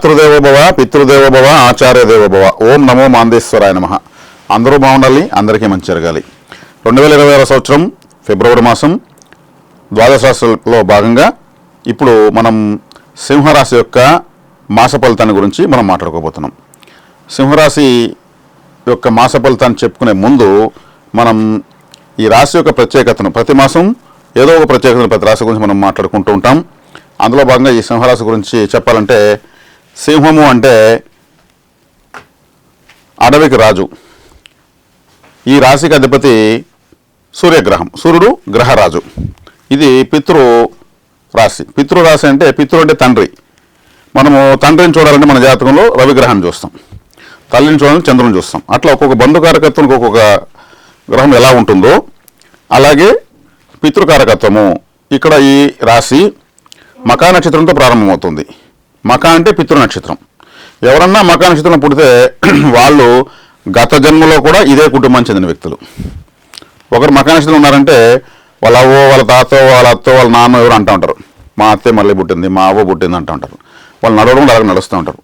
మాతృదేవోభవ పితృదేవోభవ ఆచార్య దేవోభవ ఓం నమో మాందేశ్వరాయ నమ. అందరూ బాగుండాలి అందరికీ మంచి జరగాలి. రెండు వేల ఇరవై ఆరో సంవత్సరం ఫిబ్రవరి మాసం ద్వాదశాస్త్రంలో భాగంగా ఇప్పుడు మనం సింహరాశి యొక్క మాస ఫలితాన్ని గురించి మనం మాట్లాడుకోబోతున్నాం. సింహరాశి యొక్క మాస ఫలితాన్ని చెప్పుకునే ముందు మనం ఈ రాశి యొక్క ప్రత్యేకతను ప్రతి మాసం ఏదో ఒక ప్రత్యేకతను ప్రతి రాశి గురించి మనం మాట్లాడుకుంటూ ఉంటాం. అందులో భాగంగా ఈ సింహరాశి గురించి చెప్పాలంటే సింహము అంటే అడవికి రాజు. ఈ రాశికి అధిపతి సూర్యగ్రహం. సూర్యుడు గ్రహరాజు. ఇది పితృ రాశి. పితృ రాశి అంటే పితృ అంటే తండ్రి. మనము తండ్రిని చూడాలంటే మన జాతకంలో రవిగ్రహాన్ని చూస్తాం. తల్లిని చూడాలని చంద్రుని చూస్తాం. అట్లా ఒక్కొక్క బంధుకారకత్వానికి ఒక్కొక్క గ్రహం ఎలా ఉంటుందో అలాగే పితృకారకత్వము ఇక్కడ ఈ రాశి మకా నక్షత్రంతో ప్రారంభమవుతుంది. మకా అంటే పితృ నక్షత్రం. ఎవరన్నా మకా నక్షత్రం పుడితే వాళ్ళు గత జన్మలో కూడా ఇదే కుటుంబానికి చెందిన వ్యక్తులు. ఒకరు మకా నక్షత్రం ఉన్నారంటే వాళ్ళ అవ్వో వాళ్ళ తాతో వాళ్ళ అత్తో వాళ్ళ నాన్న ఎవరు అంటూ ఉంటారు. మా అత్తే మళ్ళీ పుట్టింది మా అవ్వ పుట్టింది అంటూ ఉంటారు. వాళ్ళు నడవడం అలాగే నడుస్తూ ఉంటారు.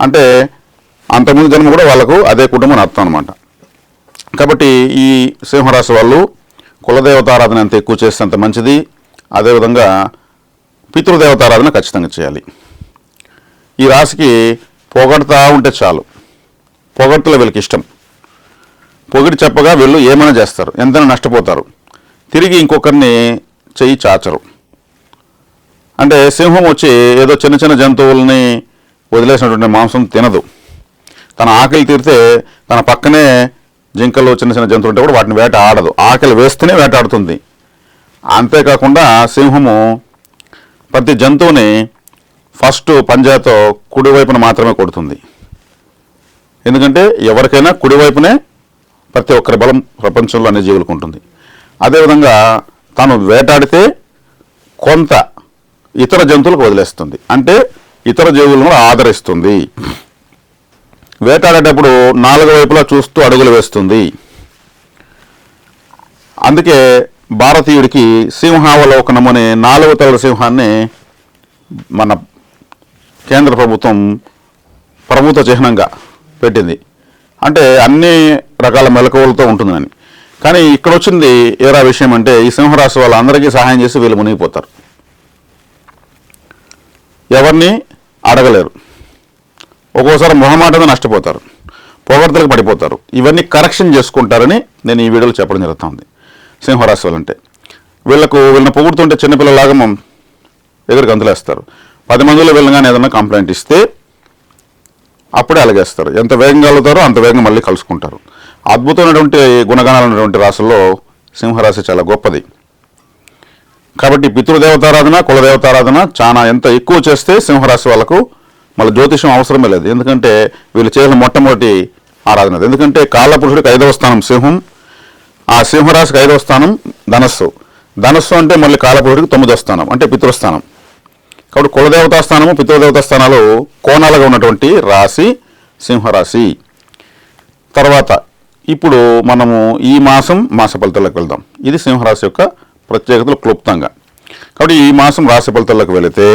అంటే అంతకుముందు జన్మ కూడా వాళ్ళకు అదే కుటుంబం అర్థం అనమాట కాబట్టి ఈ సింహరాశి వాళ్ళు కులదేవతారాధన ఎంత ఎక్కువ చేస్తే అంత మంచిది. అదేవిధంగా పితృదేవతారాధన ఖచ్చితంగా చేయాలి. ఈ రాశికి పొగడతా ఉంటే చాలు. పొగడ్తలు వీళ్ళకి ఇష్టం. పొగిడి చెప్పగా వీళ్ళు ఏమైనా చేస్తారు ఎంతైనా నష్టపోతారు. తిరిగి ఇంకొకరిని చెయ్యి చాచరు. అంటే సింహం వచ్చి ఏదో చిన్న చిన్న జంతువుల్ని వదిలేసినటువంటి మాంసం తినదు. తన ఆకలి తీరితే తన పక్కనే జింకలు చిన్న చిన్న జంతువులు ఉంటే కూడా వాటిని వేట ఆడదు. ఆకలి వేస్తేనే వేటాడుతుంది. అంతేకాకుండా సింహము ప్రతి జంతువుని ఫస్ట్ పంజాతో కుడివైపున మాత్రమే కొడుతుంది. ఎందుకంటే ఎవరికైనా కుడివైపునే ప్రతి ఒక్కరి బలం ప్రపంచంలో అన్ని జీవులకు ఉంటుంది. అదేవిధంగా తాను వేటాడితే కొంత ఇతర జంతువులకు వదిలేస్తుంది. అంటే ఇతర జీవులను ఆదరిస్తుంది. వేటాడేటప్పుడు నాలుగు వైపులా చూస్తూ అడుగులు వేస్తుంది. అందుకే భారతీయుడికి సింహావలోకనం అనే నాలుగు తల సింహాన్ని మన కేంద్ర ప్రభుత్వం ప్రభుత్వ చిహ్నంగా పెట్టింది. అంటే అన్ని రకాల మెలకువలతో ఉంటుందని. కానీ ఇక్కడ వచ్చింది ఏరా విషయం అంటే ఈ సింహరాశి వాళ్ళందరికీ సహాయం చేసి వీళ్ళు మునిగిపోతారు. ఎవరిని అడగలేరు. ఒక్కోసారి మొహమాటంగా నష్టపోతారు. పొగడ్తలకు పడిపోతారు. ఇవన్నీ కరెక్షన్ చేసుకుంటారని నేను ఈ వీడియోలో చెప్పడం జరుగుతుంది. సింహరాశి వాళ్ళు అంటే వీళ్ళకు వీళ్ళని పొగుడుతుంటే చిన్నపిల్లలాగా మం ఎదురు గంతులేస్తారు. పది మందిలో వెళ్ళగానే ఏదైనా కంప్లైంట్ ఇస్తే అప్పుడే అలగేస్తారు. ఎంత వేగంగా వెళ్తారో అంత వేగంగా మళ్ళీ కలుసుకుంటారు. అద్భుతమైనటువంటి గుణగణాలు ఉన్నటువంటి రాశుల్లో సింహరాశి చాలా గొప్పది. కాబట్టి పితృదేవతారాధన కులదేవతారాధన చాలా ఎంత ఎక్కువ చేస్తే సింహరాశి వాళ్ళకు మళ్ళీ జ్యోతిషం అవసరమే లేదు. ఎందుకంటే వీళ్ళు చేసిన మొట్టమొదటి ఆరాధన ఎందుకంటే కాలపురుషుడికి ఐదవ స్థానం సింహం ఆ సింహరాశికి ఐదవ స్థానం ధనస్సు. ధనస్సు అంటే మళ్ళీ కాలపురుషుడికి తొమ్మిదవ స్థానం అంటే పితృస్థానం. కాబట్టి కులదేవతా స్థానము పితృదేవతా స్థానాలు కోణాలుగా ఉన్నటువంటి రాశి సింహరాశి. తర్వాత ఇప్పుడు మనము ఈ మాసం మాస ఫలితాలకు వెళ్దాం. ఇది సింహరాశి యొక్క ప్రత్యేకతలు క్లుప్తంగా. కాబట్టి ఈ మాసం రాశి ఫలితాలకు వెళితే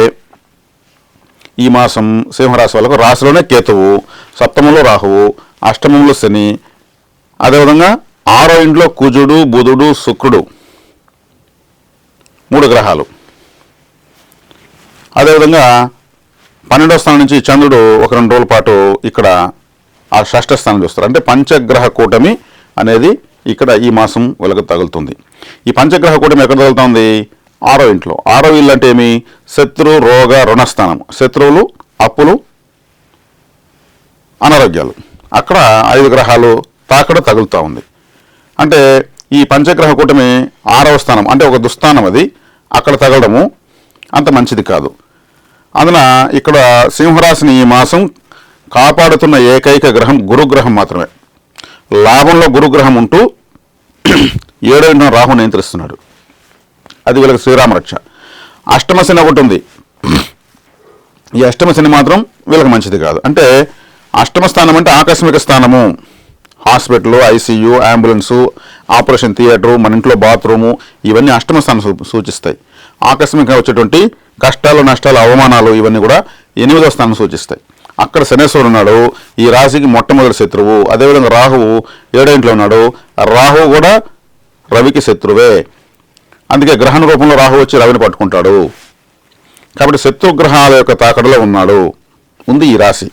ఈ మాసం సింహరాశి వాళ్ళకు రాశిలోనే కేతువు సప్తమంలో రాహువు అష్టమంలో శని అదేవిధంగా ఆరో ఇంట్లో కుజుడు బుధుడు శుక్రుడు. మూడు గ్రహాలు. అదేవిధంగా పన్నెండవ స్థానం నుంచి చంద్రుడు ఒక రెండు రోజుల పాటు ఇక్కడ ఆ షష్ఠ స్థానం చూస్తారు. అంటే పంచగ్రహ కూటమి అనేది ఇక్కడ ఈ మాసం వీళ్ళకి తగులుతుంది. ఈ పంచగ్రహ కూటమి ఎక్కడ తగులుతుంది? ఆరో ఇంట్లో. ఆరో ఇల్లు అంటే ఏమి? శత్రు రోగ రుణస్థానం శత్రువులు అప్పులు అనారోగ్యాలు. అక్కడ ఐదు గ్రహాలు తాకడ తగులుతూ ఉంది. అంటే ఈ పంచగ్రహ కూటమి ఆరవ స్థానం. అంటే ఒక దుస్థానం అది. అక్కడ తగలడము అంత మంచిది కాదు. అందున ఇక్కడ సింహరాశిని ఈ మాసం కాపాడుతున్న ఏకైక గ్రహం గురుగ్రహం మాత్రమే. లాభంలో గురుగ్రహం ఉంటూ ఏడో ఇంటిన రాహు నియంత్రిస్తున్నాడు. అది వీళ్ళకి శ్రీరామరక్ష అష్టమ శని ఒకటి ఉంది. ఈ అష్టమ శని మాత్రం వీళ్ళకి మంచిది కాదు. అంటే అష్టమ స్థానం అంటే ఆకస్మిక స్థానము. Hospital ICU ambulance operation theatre మన ఇంట్లో బాత్రూము ఇవన్నీ అష్టమ స్థానం సూచిస్తాయి. ఆకస్మికంగా వచ్చేటువంటి కష్టాలు నష్టాలు అవమానాలు ఇవన్నీ కూడా ఎనిమిదో స్థానం సూచిస్తాయి. అక్కడ శనేశ్వరుడు ఉన్నాడు ఈ రాశికి మొట్టమొదటి శత్రువు అదేవిధంగా రాహువు ఏడో ఇంట్లో ఉన్నాడు. రాహువు కూడా రవికి శత్రువే. అందుకే గ్రహణ రూపంలో రాహు వచ్చి రవిని పట్టుకుంటాడు. కాబట్టి శత్రుగ్రహాల యొక్క తాకడలో ఉన్నాడు. ఉంది ఈ రాశి.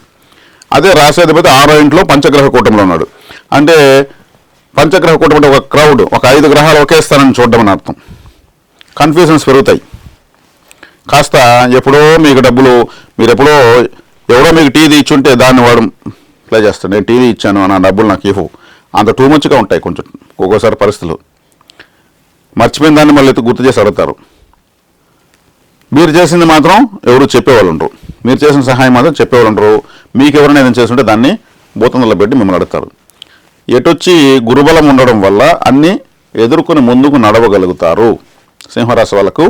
అదే రాశి అధిపతి ఆరో ఇంట్లో పంచగ్రహ కూటమిలో ఉన్నాడు. అంటే పంచగ్రహ కూటమి ఒక క్రౌడ్ ఒక ఐదు గ్రహాలు ఒకే స్థానాన్ని చూడడం అని అర్థం. కన్ఫ్యూజన్స్ పెరుగుతాయి. కాస్త ఎప్పుడో మీకు డబ్బులు మీరు ఎప్పుడో ఎవడో మీకు టీ ఇచ్చుంటే దాన్ని వాడు ప్లే చేస్తాడు. నేను టీవీ ఇచ్చాను నా డబ్బులు నాకు ఇవ్వు. అంత టూ మచ్గా ఉంటాయి కొంచెం ఒక్కోసారి పరిస్థితులు. మర్చిపోయిన దాన్ని మళ్ళీ గుర్తు చేసి అడుగుతారు. మీరు చేసింది మాత్రం ఎవరు చెప్పేవాళ్ళు ఉండరు. మీరు చేసిన సహాయం మాత్రం చెప్పేవాళ్ళు ఉండరు. మీకు ఎవరైనా ఏదైనా చేస్తుంటే దాన్ని భూతంలో పెట్టి మిమ్మల్ని అడుగుతారు. ఎటొచ్చి గురుబలం ఉండడం వల్ల అన్నీ ఎదుర్కొని ముందుకు నడవగలుగుతారు. సింహరాశి వాళ్ళకు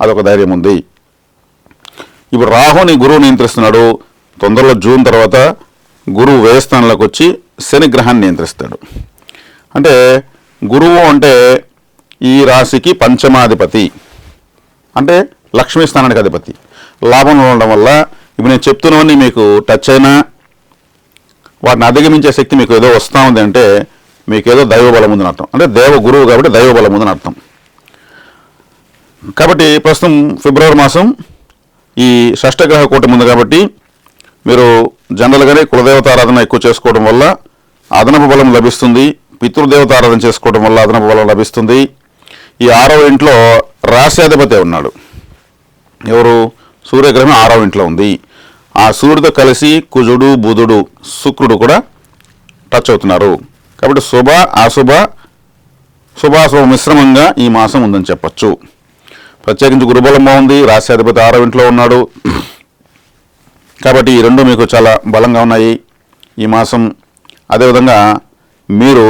అదొక ధైర్యం ఉంది. ఇప్పుడు రాహుని గురువు నియంత్రిస్తున్నాడు. తొందరలో జూన్ తర్వాత గురువు వ్యయస్థానంలోకి వచ్చి శని గ్రహాన్ని నియంత్రిస్తాడు. అంటే గురువు అంటే ఈ రాశికి పంచమాధిపతి. అంటే లక్ష్మీ స్థానానికి అధిపతి. లాభంలో ఉండడం వల్ల ఇప్పుడు నేను చెప్తున్నవన్నీ మీకు టచ్ అయినా వాటిని అధిగమించే శక్తి మీకు ఏదో వస్తూ ఉంది అంటే మీకు ఏదో దైవ బలం ఉందని అర్థం. అంటే దేవ గురువు కాబట్టి దైవ బలం ఉందని అర్థం. కాబట్టి ప్రస్తుతం ఫిబ్రవరి మాసం. ఈ షష్టగ్రహ కూటమి ఉంది కాబట్టి మీరు జనరల్గానే కులదేవత ఆరాధన ఎక్కువ చేసుకోవడం వల్ల అదనపు బలం లభిస్తుంది. పితృదేవత ఆరాధన చేసుకోవడం వల్ల అదనపు బలం లభిస్తుంది. ఈ ఆరవ ఇంట్లో రాశ్యాధిపతి ఉన్నాడు. ఎవరు? సూర్యగ్రహం ఆరవ ఇంట్లో ఉంది. ఆ సూర్యుడితో కలిసి కుజుడు బుధుడు శుక్రుడు కూడా టచ్ అవుతున్నారు. కాబట్టి శుభ అశుభ శుభాశుభ మిశ్రమంగా ఈ మాసం ఉందని చెప్పచ్చు. ప్రత్యేకించి గురుబలం బాగుంది. రాష్ట్రాధిపతి ఆరవ ఇంట్లో ఉన్నాడు. కాబట్టి ఈ రెండు మీకు చాలా బలంగా ఉన్నాయి. ఈ మాసం అదేవిధంగా మీరు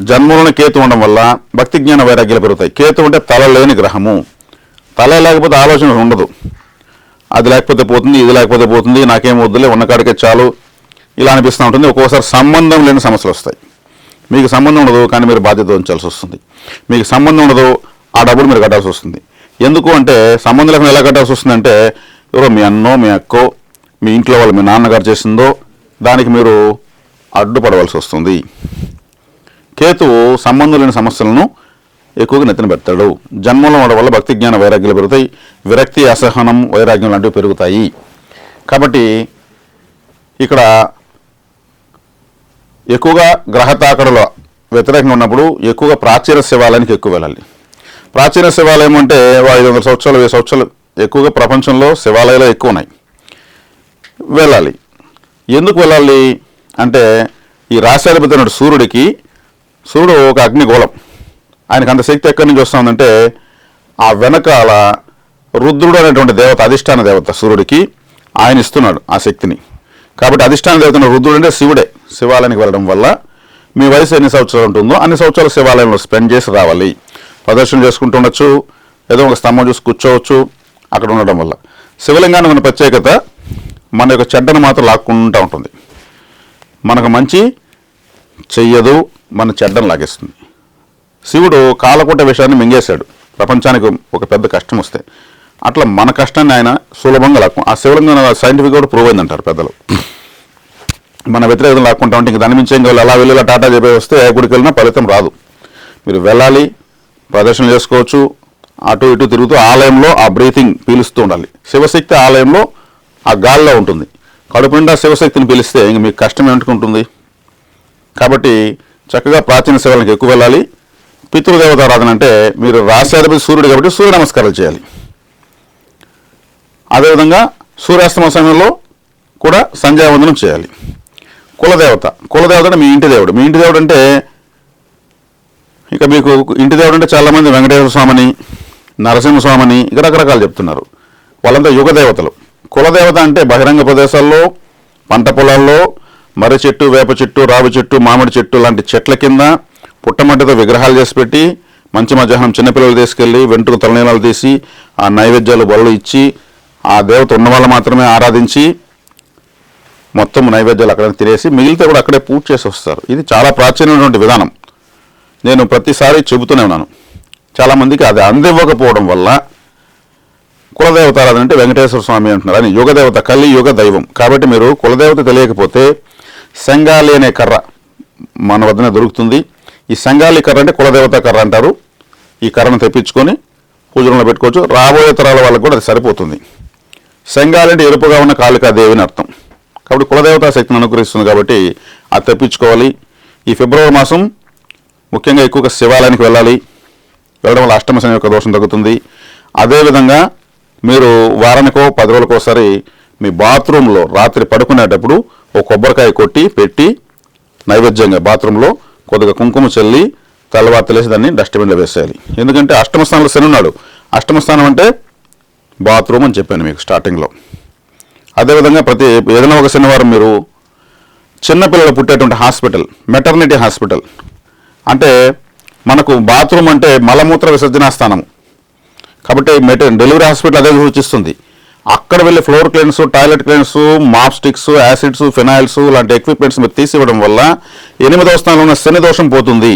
జన్మలోని కేతు ఉండడం వల్ల భక్తి జ్ఞాన వైరాగ్యాలు పెరుగుతాయి. కేతు అంటే తల లేని గ్రహము. తల లేకపోతే ఆలోచన ఉండదు. అది లేకపోతే పోతుంది ఇది లేకపోతే పోతుంది నాకేం వద్దులే ఉన్నకాడికే చాలు. ఇలా అనిపిస్తూ ఉంటుంది. ఒక్కోసారి సంబంధం లేని సమస్యలు వస్తాయి. మీకు సంబంధం ఉండదు కానీ మీరు బాధ్యత వహించాల్సి వస్తుంది. మీకు సంబంధం ఉండదు ఆ డబ్బులు మీరు కట్టాల్సి వస్తుంది. ఎందుకు అంటే సంబంధం లేకుండా ఎలా కట్టాల్సి వస్తుందంటే ఎవరో మీ అన్నో మీ అక్కో మీ ఇంట్లో వాళ్ళు మీ నాన్నగారు చేసిందో దానికి మీరు అడ్డుపడవలసి వస్తుంది. కేతువు సంబంధం లేని సమస్యలను ఎక్కువగా నెత్తిన పెడతాడు. జన్మలో ఉండడం వల్ల భక్తి జ్ఞాన వైరాగ్యాలు పెరుగుతాయి విరక్తి అసహనం వైరాగ్యం లాంటివి పెరుగుతాయి. కాబట్టి ఇక్కడ ఎక్కువగా గ్రహతాకడలో వ్యతిరేకంగా ఉన్నప్పుడు ఎక్కువగా ప్రాచీన శివాలయానికి ఎక్కువ వెళ్ళాలి. ప్రాచీన శివాలయం అంటే ఐదు వందల సంవత్సరాలు వెయ్యి సంవత్సరాలు ఎక్కువగా ప్రపంచంలో శివాలయాలు ఎక్కువ ఉన్నాయి. వెళ్ళాలి. ఎందుకు వెళ్ళాలి అంటే ఈ రాశాధిపతి సూర్యుడికి సూర్యుడు ఒక అగ్నిగోళం. ఆయనకు అంత శక్తి ఎక్కడి నుంచి వస్తుందంటే ఆ వెనకాల రుద్రుడు అనేటువంటి దేవత అధిష్టాన దేవత సూర్యుడికి ఆయన ఇస్తున్నాడు ఆ శక్తిని. కాబట్టి అధిష్టాన దేవత రుద్రుడు అంటే శివుడే. శివాలయానికి వెళ్ళడం వల్ల మీ వయసు ఎన్ని సంవత్సరాలు ఉంటుందో అన్ని సంవత్సరాలు శివాలయంలో స్పెండ్ చేసి రావాలి. ప్రదర్శన చేసుకుంటుండొచ్చు ఏదో ఒక స్తంభం చూసి కూర్చోవచ్చు అక్కడ ఉండడం వల్ల. శివలింగానికి ఉన్న ప్రత్యేకత మన యొక్క చెడ్డను మాత్రం లాక్కుంటూ ఉంటుంది. మనకు మంచి చెయ్యదు మన చెడ్డను లాగేస్తుంది. శివుడు కాలకూట విషయాన్ని మింగేశాడు. ప్రపంచానికి ఒక పెద్ద కష్టం వస్తే. అట్లా మన కష్టాన్ని ఆయన సులభంగా లాక్కు ఆ శివలింగం సైంటిఫిక్ కూడా ప్రూవ్ అయిందంటారు పెద్దలు. మన వ్యతిరేకత లాక్కుంటా ఉంటే ఇంక దాని మించి ఇంకా అలా వెళ్ళి టాటా చెప్పి వస్తే ఏ గుడికి వెళ్ళినా ఫలితం రాదు. మీరు వెళ్ళాలి ప్రదర్శన చేసుకోవచ్చు. అటు ఇటు తిరుగుతూ ఆలయంలో ఆ బ్రీతింగ్ పీలుస్తూ ఉండాలి. శివశక్తి ఆలయంలో ఆ గాల్లో ఉంటుంది. కడుపు నిండా శివశక్తిని పిలిస్తే ఇంక మీకు కష్టం ఏమిటి కాబట్టి చక్కగా ప్రాచీన శివాలయానికి ఎక్కువ వెళ్ళాలి. పితృదేవతారాధన అంటే మీరు రాశాధిపతి సూర్యుడు కాబట్టి సూర్య నమస్కారాలు చేయాలి. అదేవిధంగా సూర్యాస్తమ సమయంలో కూడా సంధ్యావందనం చేయాలి. కులదేవత. కులదేవత అంటే మీ ఇంటి దేవుడు. మీ ఇంటి దేవుడు అంటే ఇక మీకు ఇంటి దేవుడు అంటే చాలామంది వెంకటేశ్వర స్వామిని నరసింహస్వామిని ఇక రకరకాలు చెప్తున్నారు. వాళ్ళంతా యుగ దేవతలు. కులదేవత అంటే బహిరంగ ప్రదేశాల్లో పంట పొలాల్లో మర్రి చెట్టు వేప చెట్టు రావి చెట్టు మామిడి చెట్టు లాంటి చెట్ల కింద పుట్టమట్టితో విగ్రహాలు చేసి పెట్టి మంచి మధ్యాహ్నం చిన్నపిల్లలు తీసుకెళ్ళి వెంట్రుకు తలనీలాలు తీసి ఆ నైవేద్యాలు బలు ఇచ్చి ఆ దేవత ఉన్న వాళ్ళు మాత్రమే ఆరాధించి మొత్తం నైవేద్యాలు అక్కడ తినేసి మిగిలితే కూడా అక్కడే పూజ చేసి వస్తారు. ఇది చాలా ప్రాచీనమైనటువంటి విధానం. నేను ప్రతిసారి చెబుతూనే ఉన్నాను. చాలామందికి అది అందివ్వకపోవడం వల్ల కులదేవత అంటే వెంకటేశ్వర స్వామి అంటున్నారు. అని యుగదేవత కలి యుగ దైవం. కాబట్టి మీరు కులదేవత తెలియకపోతే సంగాలి అనే కర్ర మన వద్దనే దొరుకుతుంది. ఈ సంగాలి కర్ర అంటే కులదేవత కర్ర అంటారు. ఈ కర్రను తెప్పించుకొని పూజలను పెట్టుకోవచ్చు. రాబోయే తరాల వాళ్ళకు కూడా అది సరిపోతుంది. సంగాలి అంటే ఎరుపుగా ఉన్న కాళికాదేవి అని అర్థం. కాబట్టి కులదేవతా శక్తిని అనుగ్రహిస్తుంది కాబట్టి అది తెప్పించుకోవాలి. ఈ ఫిబ్రవరి మాసం ముఖ్యంగా ఎక్కువగా శివాలయానికి వెళ్ళాలి. వెళ్ళడం వల్ల అష్టమ శని యొక్క దోషం తగ్గుతుంది. అదేవిధంగా మీరు వారానికో పది రోజులకోసారి మీ బాత్రూంలో రాత్రి పడుకునేటప్పుడు ఒక కొబ్బరికాయ కొట్టి పెట్టి నైవేద్యంగా బాత్రూంలో కొద్దిగా కుంకుమ చల్లి తెల్లవారు తెలిసి దాన్ని డస్ట్బిన్లో వేసేయాలి. ఎందుకంటే అష్టమ స్థానంలో శని ఉన్నాడు. అష్టమ స్థానం అంటే బాత్రూమ్ అని చెప్పాను మీకు స్టార్టింగ్లో అదేవిధంగా ప్రతి ఏదైనా ఒక శనివారం మీరు చిన్నపిల్లలు పుట్టేటువంటి హాస్పిటల్ మెటర్నిటీ హాస్పిటల్ అంటే మనకు బాత్రూమ్ అంటే మలమూత్ర విసర్జన స్థానం. కాబట్టి మెట డెలివరీ హాస్పిటల్ అదే సూచిస్తుంది. అక్కడ వెళ్ళి floor cleans toilet cleans mop sticks acids phenyls లాంటి ఎక్విప్మెంట్స్ మీరు తీసివ్వడం వల్ల ఎనిమిదవ స్థానంలో ఉన్న శని దోషం పోతుంది.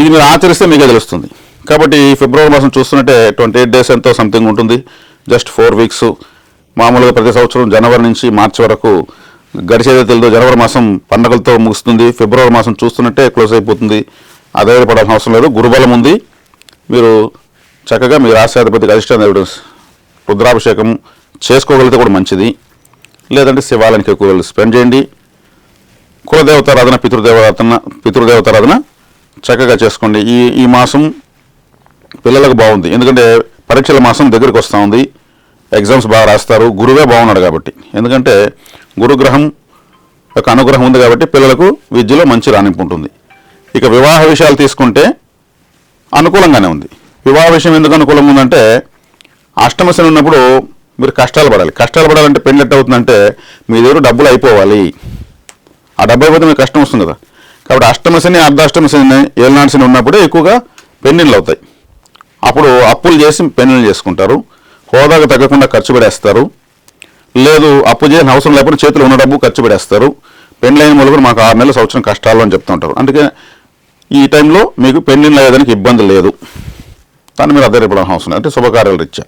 ఇది మీరు ఆచరిస్తే మీకే తెలుస్తుంది. కాబట్టి ఫిబ్రవరి మాసం చూస్తున్నట్టే ట్వంటీ ఎయిట్ డేస్ ఎంతో సంథింగ్ ఉంటుంది. Just four weeks. మామూలుగా ప్రతి సంవత్సరం జనవరి నుంచి మార్చి వరకు గడిచేదే తెలియదు జనవరి మాసం పండగలతో ముగుస్తుంది. ఫిబ్రవరి మాసం చూస్తున్నట్టే క్లోజ్ అయిపోతుంది. అదే పడాల్సిన అవసరం లేదు. గురుబలం ఉంది. మీరు చక్కగా మీ రాష్ట్రాధిపతికి అధిష్టాన దేవుడు రుద్రాభిషేకం చేసుకోగలిగితే కూడా మంచిది. లేదంటే శివాలయానికి ఎక్కువ స్పెండ్ చేయండి. కులదేవతారాధన పితృదేవతారాధన పితృదేవతారాధన చక్కగా చేసుకోండి. ఈ ఈ మాసం పిల్లలకు బాగుంది. ఎందుకంటే పరీక్షల మాసం దగ్గరికి వస్తూ ఉంది. ఎగ్జామ్స్ బాగా రాస్తారు. గురువే బాగున్నాడు కాబట్టి. ఎందుకంటే గురుగ్రహం యొక్క అనుగ్రహం ఉంది కాబట్టి పిల్లలకు విద్యలో మంచి రాణింపు ఉంటుంది. ఇక వివాహ విషయాలు తీసుకుంటే అనుకూలంగానే ఉంది. వివాహ విషయం ఎందుకు అనుకూలంగా ఉందంటే అష్టమశని ఉన్నప్పుడు మీరు కష్టాలు పడాలి. కష్టాలు పడాలంటే పెళ్ళి ఎట్ట అవుతుందంటే మీ దగ్గర డబ్బులు అయిపోవాలి. ఆ డబ్బు అయిపోతే మీకు కష్టం వస్తుంది కదా. కాబట్టి అష్టమశని అర్ధాష్టమశని ఏలనాడు శని ఉన్నప్పుడే ఎక్కువగా పెళ్ళిళ్ళు అవుతాయి. అప్పుడు అప్పులు చేసి పెళ్ళిళ్ళు చేసుకుంటారు. హోదాకు తగ్గకుండా ఖర్చు పెడేస్తారు. లేదు అప్పు చేసిన అవసరం లేకుండా చేతులు ఉన్న డబ్బు ఖర్చు పెడేస్తారు. పెళ్ళైన మొదలు మాకు ఆరు నెలల సంవత్సరం కష్టాలు అని చెప్తుంటారు అందుకే ఈ టైంలో మీకు పెళ్ళిళ్ళు అయ్యేదానికి ఇబ్బంది లేదు. దాన్ని మీరు అదే అవసరం అంటే శుభకార్యాలు రీత్యా.